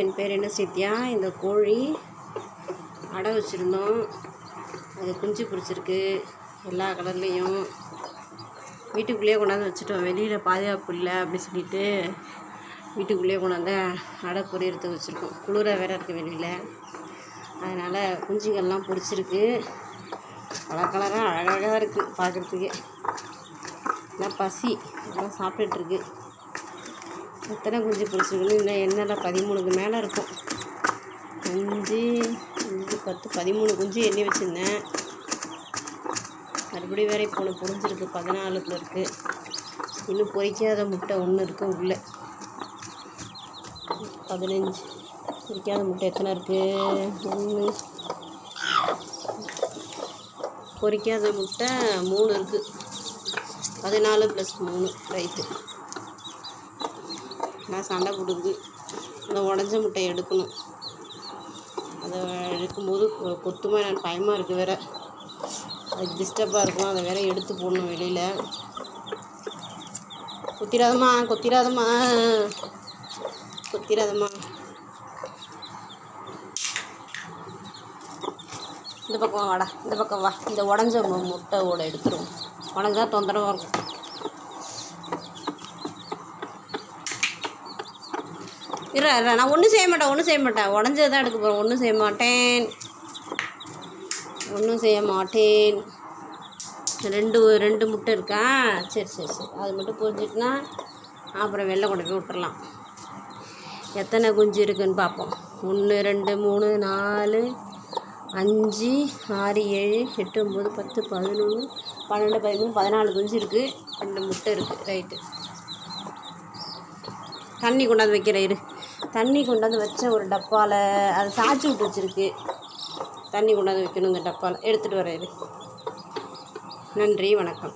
என் பேர் என்ன சத்யா இந்த கோழி அடை வச்சுருந்தோம். அது குஞ்சு பிடிச்சிருக்கு. எல்லா கலர்லேயும் வீட்டுக்குள்ளேயே கொண்டாந்து வச்சுட்டோம். வெளியில் பாதுகாப்பு இல்லை அப்படின்னு சொல்லிட்டு வீட்டுக்குள்ளேயே கொண்டாந்து அடை பொரியறதுக்கு வச்சுருக்கோம். குளிர வேற இருக்குது வெளியில். அதனால் குஞ்சுகள்லாம் பிடிச்சிருக்கு. பல கலராக அழகாக இருக்குது பார்க்குறதுக்கே எல்லாம் பசி. எல்லாம் சாப்பிட்டுட்ருக்கு எத்தனை குஞ்சு பிடிச்சிருக்குன்னு இன்னும் எண்ணெயில் பதிமூணுக்கு மேலே இருக்கும். அஞ்சு அஞ்சு பத்து பதிமூணு குஞ்சு எண்ணி வச்சுருந்தேன். மறுபடியும் வேற இப்போ ஒன்று பொறிஞ்சிருக்கு பதினாலுக்குள்ள இருக்குது இன்னும் பொரிக்காத முட்டை ஒன்று இருக்குது உள்ளே. பதினஞ்சு. பொரிக்காத முட்டை எத்தனை இருக்குது ஒன்று பொரிக்காத முட்டை மூணு இருக்குது பதினாலு ப்ளஸ் மூணு ரைட்டு நான் சண்டை கொடுக்குது அந்த உடஞ்ச முட்டையை எடுக்கணும். அதை எடுக்கும்போது கொத்துமா எனக்கு பயமாக இருக்குது வேற. அது டிஸ்டர்பாக இருக்கும். அதை வேற எடுத்து போடணும் வெளியில். கொத்திராதம்மா கொத்திராதம்மா கொத்திராதம்மா இந்த பக்கம் வாடா. இந்த பக்கம் வா. இந்த உடஞ்ச மு- முட்டையோட எடுத்துருவோம். உடஞ்சா தொந்தரவாக இருக்கும். இரு இரு, நான் ஒன்றும் செய்ய மாட்டேன் ஒன்றும் செய்ய மாட்டேன். உடஞ்சது தான் எடுக்க போகிறேன் ஒன்றும் செய்ய மாட்டேன். ஒன்றும் செய்ய மாட்டேன். ரெண்டு ரெண்டு முட்டை இருக்கா? சரி சரி சரி. அது மட்டும் புரிஞ்சிட்டுனா அப்புறம் வெளில கொண்டு போய் விட்டுறலாம். எத்தனை குஞ்சு இருக்குன்னு பார்ப்போம். ஒன்று ரெண்டு மூணு நாலு அஞ்சு ஆறு ஏழு எட்டு ஒம்பது பத்து பதினொன்று பன்னெண்டு பதிமூணு பதினாலு குஞ்சு இருக்குது ரெண்டு முட்டை இருக்குது ரைட்டு. தண்ணி கொண்டாந்து வைக்கிறேன் இரு. தண்ணி கொண்டாந்து வச்ச ஒரு டப்பாவில் அதை சாய்ச்சி விட்டு வச்சுருக்கு தண்ணி கொண்டாந்து வைக்கணும் இந்த டப்பாவில் எடுத்துகிட்டு வரேன் நன்றி வணக்கம்.